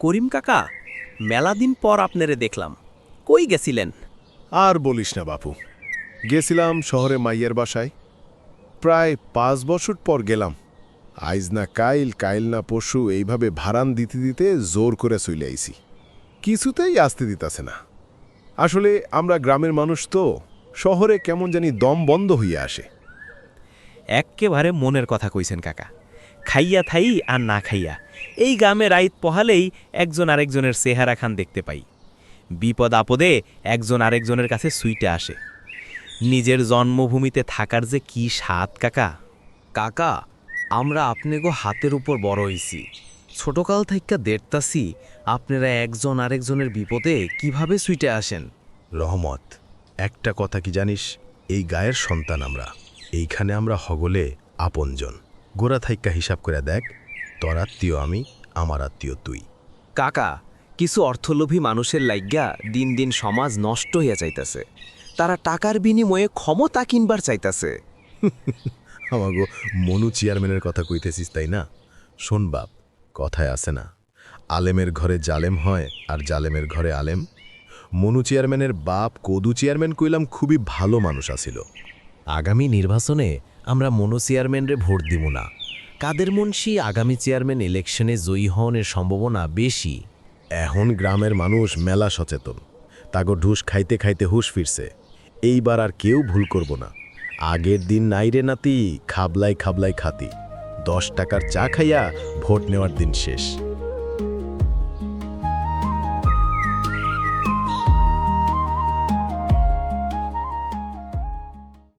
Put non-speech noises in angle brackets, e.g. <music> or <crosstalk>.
করিম কাকা মেলা দিন পর আপনারে দেখলাম। কই গেছিলেন? আর বলিস না বাপু। গেছিলাম শহরে মাইয়ের বাসায়। প্রায় পাঁচ বছর পর গেলাম। আইজ না কাইল কাইল না পশু এইভাবে ভাড়ান দিতে দিতে জোর করে চলে আইছি। কিছুতেই আসতে দিতাছে না। আসলে আমরা গ্রামের মানুষ তো শহরে কেমন জানি দম বন্ধ হইয়া আসে। এক্কেবারে মনের কথা কইছেন কাকা। খাইয়া থাই আর না খাইয়া। এই গ্রামে রাইত পহালেই একজন আরেকজনের চেহারা খান দেখতে পাই। বিপদ আপদে একজন আরেকজনের কাছে সুইটে আসে। নিজের জন্মভূমিতে থাকার যে কি স্বাদ কাকা? কাকা আমরা আপনাগো হাতের উপর বড় হইছি। ছোটকাল থেকে দেখতাছি আপনারা একজন আরেকজনের বিপদে কীভাবে সুইটে আসেন? রহমত একটা কথা কি জানিস? এই গায়ের সন্তান আমরা এইখানে আমরা হগলে আপনজন। গোড়া থাইক্কা হিসাব করে দেখ তোর আত্মীয় আমি আমার আত্মীয় তুই। কাকা কিছু অর্থলোভী মানুষের লাইগা দিন দিন সমাজ নষ্ট হইয়া যাইতাছে। তারা টাকার বিনিময়ে ক্ষমতা কিনবার চাইতাছে। <laughs> আমাগো মনু চেয়ারম্যানের কথা কইতেছিস তাই না? শোন বাপ কথায় আছে না। আলেমের ঘরে জালেম হয় আর জালেমের ঘরে আলেম। মনু চেয়ারম্যানের বাপ কদু চেয়ারম্যান কইলাম খুবই ভালো মানুষ আছিল। আগামী নির্বাচনে আমরা মনো চেয়ারম্যানরে ভোট দিব না। কাদের মুন্সি আগামী চেয়ারম্যান ইলেকশনে জয়ী হওয়ার সম্ভাবনা বেশি? এখন গ্রামের মানুষ মেলা সচেতন। তাগো ঢুস খাইতে খাইতে হুশ ফিরছে। এইবার আর কেউ ভুল করব না। আগের দিন নাইরে নাতি, খাবলাই খাবলাই খাতি। দশ টাকার চা খাইয়া ভোট নেওয়ার দিন শেষ।